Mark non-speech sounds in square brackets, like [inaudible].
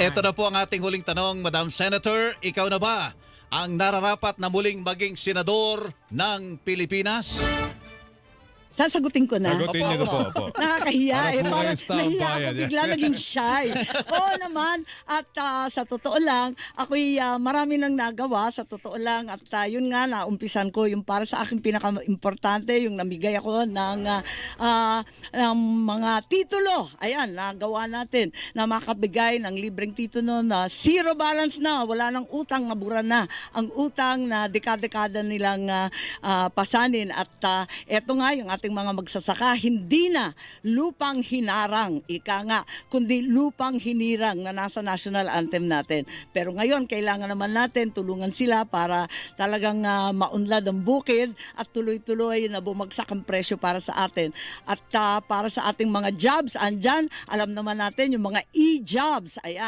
Ito na po ang ating huling tanong, Madam Senator. Ikaw na ba ang nararapat na muling maging senador ng Pilipinas? Sasagutin ko na. Sagutin niyo po. po. Nakakahiya Para eh. Parang nahiya ako bigla naging shy. [laughs] Oo naman. At ah, sa totoo lang, ako'y ah, marami nang nagawa. Sa totoo lang. At ah, yun nga, naumpisan ko yung para sa akin pinaka-importante, yung namigay ako ng, ah, ah, ng mga titulo. Ayan, nagawa natin na makabigay ng libreng titulo na zero balance na. Wala nang utang, mabura na. Ang utang na dekada-dekada nilang ah, ah, pasanin. At ah, eto nga, yung ating mga magsasaka, hindi na lupang hinarang, ika nga, kundi lupang hinirang na nasa national anthem natin. Pero ngayon, kailangan naman natin tulungan sila para talagang ah, maunlad ang bukid at tuloy-tuloy na bumagsak ang presyo para sa atin. At ah, para sa ating mga jobs, andyan, alam naman natin yung mga e-jobs, ayan.